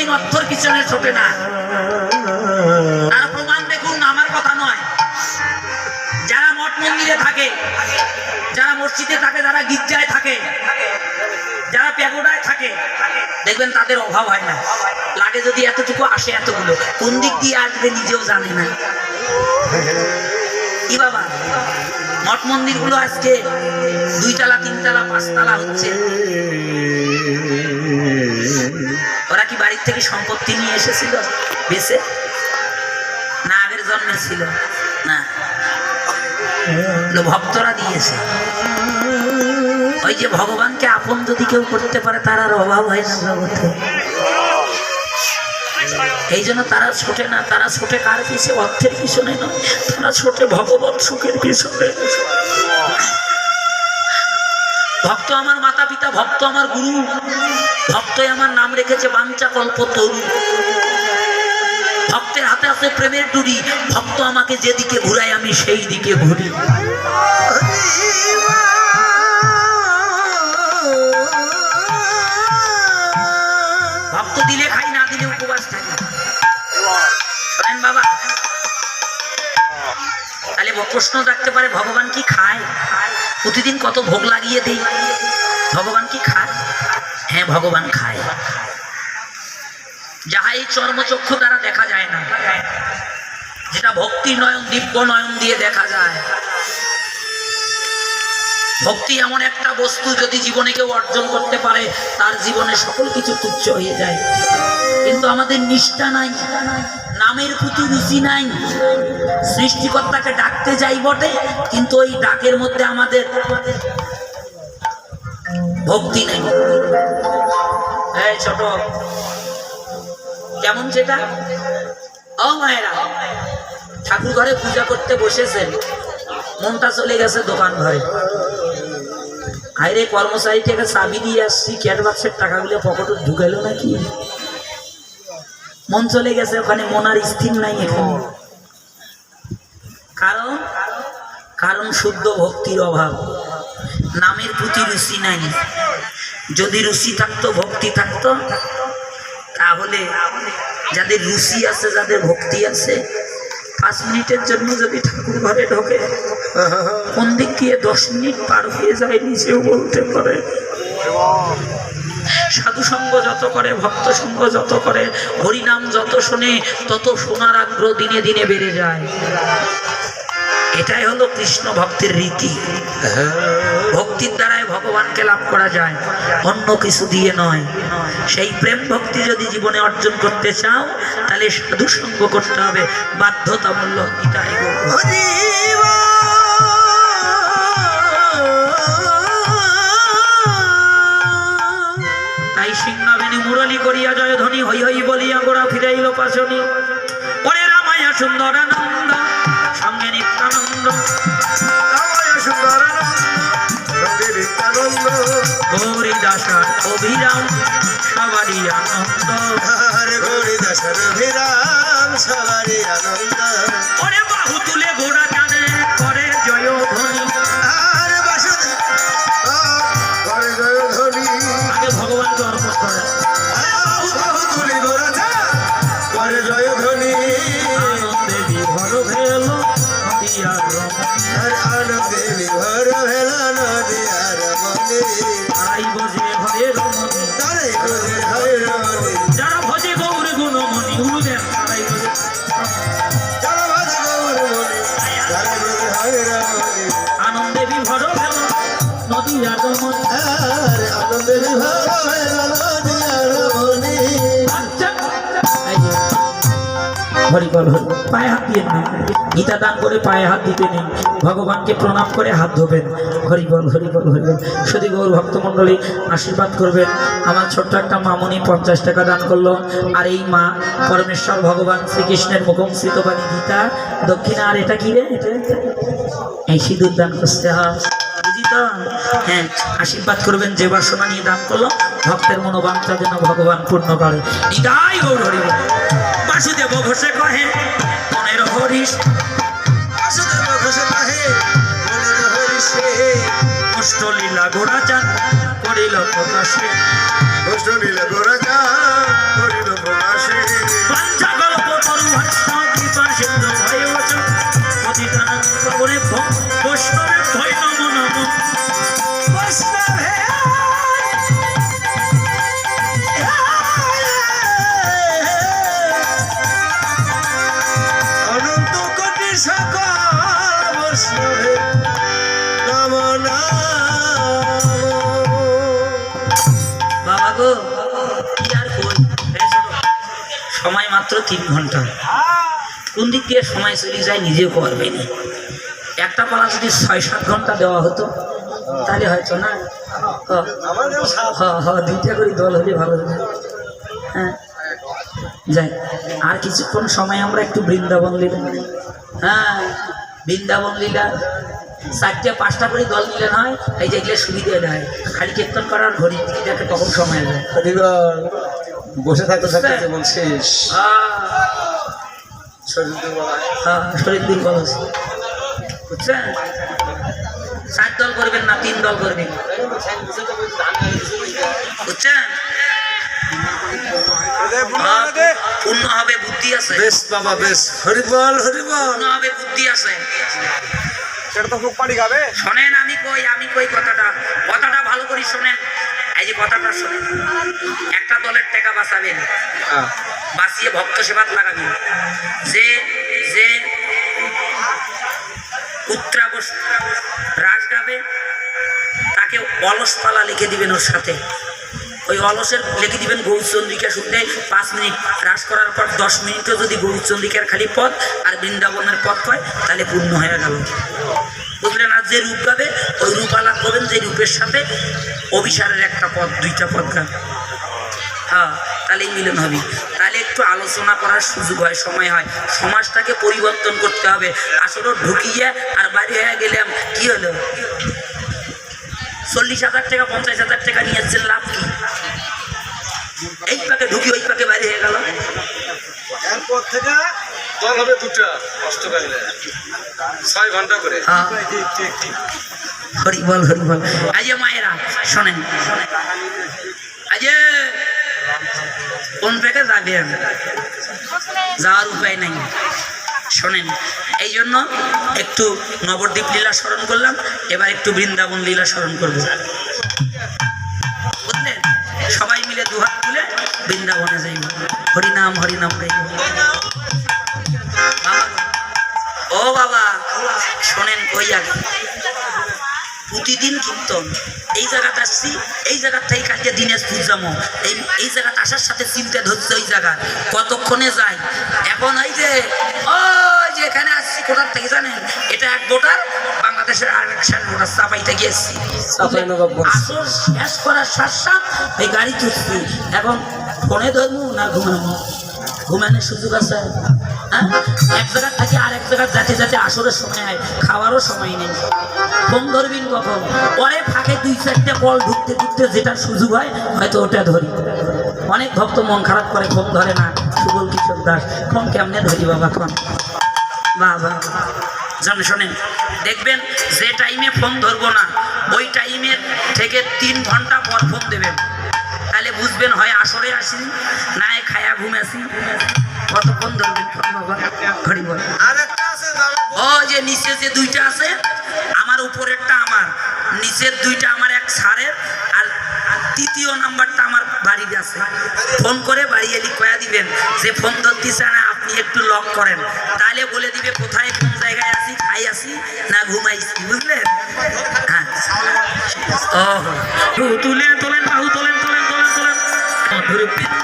কোনোদিন অর্থর পিছনে ছোটে না। তার প্রমাণ দেখুন, আমার কথা নয়। যারা মঠ মন্দিরে থাকে, যারা মসজিদে থাকে, যারা গির্জায় থাকে, যারা প্যাগোডায় থাকে, দেখবেন তাদের অভাব হয় না। লাগে যদি এতটুকু আসে এতগুলো। কোন দিক দিয়ে আসবে নিজেও জানে না। কি বাবা? মঠ মন্দিরগুলো আজকে দুইতলা, তিনতলা, পাঁচতলা হচ্ছে। বাড়ির থেকে সম্পত্তি নিয়ে এসেছিল বেশে না আগের জন্মের ছিল, না। ভক্তরা দিয়েছে। ওই যে ভগবানকে আপন যদি কেউ করতে পারে, তার আর অভাব হয় না জগতে। এই জন্য তারা ছোটে না, তারা ছোটে কার পিছে? অর্থের পিছনে নয়, তারা ছোটে ভগবান সুখের পিছনে। ভক্ত আমার মাতা পিতা ভক্ত আমার গুরু, ভক্তই আমার নাম রেখেছে বাঞ্চা কল্প তরু। ভক্তের হাতে হাতে প্রেমের ডুরি ভক্ত আমাকে যেদিকে ঘুরায় আমি সেই দিকে ঘুরি। ভক্ত দিলে খাই, না দিলে উপবাস থাকি। বাবা তাহলে প্রশ্ন রাখতে পারে, ভগবান কি খায়? প্রতিদিন কত ভোগ লাগিয়ে দেই? ভগবান কি খায়? হ্যাঁ ভগবান খায়। যাহা এই চর্মচক্ষু দ্বারা দেখা যায় না, যেটা ভক্তি নয়ন, দিব্য নয়ন দিয়ে দেখা যায়। ভক্তি এমন একটা বস্তু যদি জীবনে কেউ অর্জন করতে পারে, তার জীবনে সকল কিছু তুচ্ছ হয়ে যায়। কিন্তু আমাদের নিষ্ঠা নাই। নামের প্রতি রুচি নাই। সৃষ্টিকর্তাকে ডাকতে যাই বটে, কিন্তু ওই ডাকের মধ্যে আমাদের ভক্তি নেই। এই ছোট, কেমন সেটা ও মায়েরা ঠাকুর ঘরে পূজা করতে বসেছেন। মনটা চলে গেছে দোকান ঘরে আরে কর্মচারী থেকে চাবি দিয়ে আসছি ক্যাট বাক্সের টাকাগুলো পকেটে ঢুকাইলো নাকি? মন চলে গেছে, ওখানে মনার স্থির নাই এখানে। কারণ? কারণ শুদ্ধ ভক্তির অভাব। নামের প্রতি রুচি নাই। যদি রুচি থাকতো, ভক্তি থাকতো, তাহলে যাদের রুচি আছে, যাদের ভক্তি আছে, পাঁচ মিনিটের জন্য যদি ঠাকুর ঘরে ঢোকে, কোন দিক দিয়ে দশ মিনিট পার হয়ে যায়, নিজেও বলতে পারে। সাধু সঙ্গ যত করে ভক্ত সঙ্গ যত করে, হরিনাম যত শোনে, তত শোনার আগ্রহ দিনে দিনে বেড়ে যায়। এটাই হলো কৃষ্ণ ভক্তির রীতি। ভক্তির দ্বারাই ভগবানকে লাভ করা যায়, অন্য কিছু দিয়ে নয়। সেই প্রেম ভক্তি যদি জীবনে অর্জন করতে চাও, তাহলে সাধু সঙ্গ করতে হবে। বাধ্যতামূলক এটাই পাশনি ওরে রামায়া সুন্দর আনন্দ সঙ্গে নিত্যানন্দ। গৌরী দাসার অভিরাম সবারই আনন্দ। ওরে বাহু তুলে গোড়া হরিবল হরি পায়ে হাত দিয়ে নেন। গীতা দান করে পায়ে হাত দিতে নেই ভগবানকে প্রণাম করে হাত ধোবেন। হরিবল হরিবল হরিবল শুধু গৌর ভক্তমণ্ডলী আশীর্বাদ করবেন। আমার ছোট্ট একটা মামনি পঞ্চাশ টাকা দান করল। আর এই মা পরমেশ্বর ভগবান শ্রীকৃষ্ণের মুখম শ্রীতবাণী গীতা। দক্ষিণা আর এটা কি রে? এটা এই সিঁদুর দান করতে হ্যাঁ আশীর্বাদ করবেন যে বাসনা নিয়ে দান করল। ভক্তের মনোবাঞ্ছা যেন ভগবান পূর্ণ করে। নিতাই গৌর হরিবল বাসুদেব ঘোষে কহে, মনের হরিশ বাসুদেব ঘোষে কহে করিল হরিষে অষ্টলীলা গোড়া চান করিল প্রকাশ। মাত্র তিন ঘণ্টা। কোন দিক দিয়ে সময় চলে যায় নিজেও করবে না। একটা পালা যদি ছয় সাত ঘণ্টা দেওয়া হতো, তাহলে হয়তো না দুইটা করে দল হলে ভালো হ্যাঁ যাই, আর কিছুক্ষণ সময় আমরা একটু বৃন্দাবন লীলা হ্যাঁ বৃন্দাবন লীলা, চারটে পাঁচটা করে দল নিলে নয় এই যেগুলো সুবিধা দেয়। খালি কীর্তন করার দিকে দেখে কখন সময় এবার বসে থাকতে থাকতে যেমন শেষ। শরীর দুর্বল হ্যাঁ, শরীর দুর্বল আছে। বুঝছেন? চার দল করবেন না তিন দল করবেন। বুঝছেন? পূর্ণ হবে। বুদ্ধি আছে। বেশ বাবা বেশ। হরিবল হরিবল। পূর্ণ হবে বুদ্ধি আছে। সেটা তো খুব। শোনেন আমি কই আমি কই কথাটা। কথাটা ভালো করে শোনেন। এই যে কথাটা শোনেন একটা দলের টাকা বাঁচাবেন। বাঁচিয়ে ভক্ত সেবাত লাগাবেন। যে যে উত্তরাবস রাস গাবে তাকে অলস পালা লিখে দিবেন ওর সাথে। ওই অলসের লিখে দিবেন গৌরচন্দ্রিকা শুনতে পাঁচ মিনিট রাস করার পর দশ মিনিটও যদি গৌরচন্দ্রিকার খালি পথ আর বৃন্দাবনের পথ হয় তাহলে পূর্ণ হয়ে গেল। বুঝলেন আর যে রূপ গাবে, ওই রূপ আলাপ করবেন যে রূপের সাথে অভিসারের একটা পথ দুইটা পথ গাবে হ্যাঁ তাহলেই মিলন হবে। তাহলে একটু আলোচনা করার সুযোগ হয়, সময় হয়। সমাজটাকে পরিবর্তন করতে হবে। আসলে ঢুকিয়ে আর বাড়ি হয়ে গেলাম, কি হলো? চল্লিশ হাজার টাকা, পঞ্চাশ হাজার টাকা নিয়ে এসছেন লাভ কি? এই পাকে ঢুকি, ওই পাকে বাইরে হয়ে গেল। এরপর থেকে হবে অষ্টকালীন। ছয় ঘণ্টা করে। আজে মায়েরা, শোনেন। আজে, কোন যাবেন যাওয়ার উপায় নাই। শোনেন এই জন্য একটু নবদ্বীপ লীলা স্মরণ করলাম, এবার একটু বৃন্দাবন লীলা স্মরণ করব। বুঝলেন? সবাই মিলে দুহাত তুলে বৃন্দাবনে যাইব। হরিনাম হরিনাম গাইব ও বাবা শোনেন কই আগে। প্রতিদিন কীর্তন এই জায়গাটা আসছি এই জায়গাটাই কালকে দিনাজপুর যাব। এই এই জায়গাটা আসার সাথে চিন্তা ধরছে ওই জায়গা। কতক্ষণে যাই এখন ওই যে ওই যে এখানে আসছি কোথার থেকে জানেন? এটা এক ভোটার বাংলাদেশের আর এক সার ভোটার চাপাইতে গিয়েছি। আসল শেষ করার সাত সাত এই গাড়ি চুটছি এখন ফোনে ধরবো না ঘুমানো? ঘুমানোর সুযোগ আছে? এক জায়গার থেকে আর এক জায়গার যাতে যাতে আসরের সময় হয়, খাওয়ারও সময় নেই। ফোন ধরবিন কখন? পরে ফাঁকে দুই চারটে কল ঢুকতে ঢুকতে যেটার সুযোগ হয়, হয়তো ওটা ধরি। অনেক ভক্ত মন খারাপ করে, ফোন ধরে না। সুবল কিশোর দাস, ফোন কেমনে ধরি বাবা, ফোন? বাবা জানেন শোনেন, দেখবেন যে টাইমে ফোন ধরবো না, ওই টাইমের থেকে তিন ঘণ্টা পর ফোন দেবেন। তাহলে বুঝবেন হয় আসরে আসি না খায়া ঘুম আসি কতক্ষণ ধরবেন ঘড়ি বল ও যে নিচে যে দুইটা আছে আমার উপরেরটা আমার। নিচের দুইটা আমার এক সারের আর তৃতীয় নাম্বারটা আমার বাড়ির আছে। ফোন করে বাড়ি এলি কয়া দিবেন যে ফোন ধরতেছে না আপনি একটু লক করেন। তাহলে বলে দিবে কোথায় কোন জায়গায় আছি খাই আছি না ঘুমাইছি বুঝলেন? হ্যাঁ। ও তুলেন তোলেন বাহু তোলেন তোলেন তোলেন তোলেন। ধরে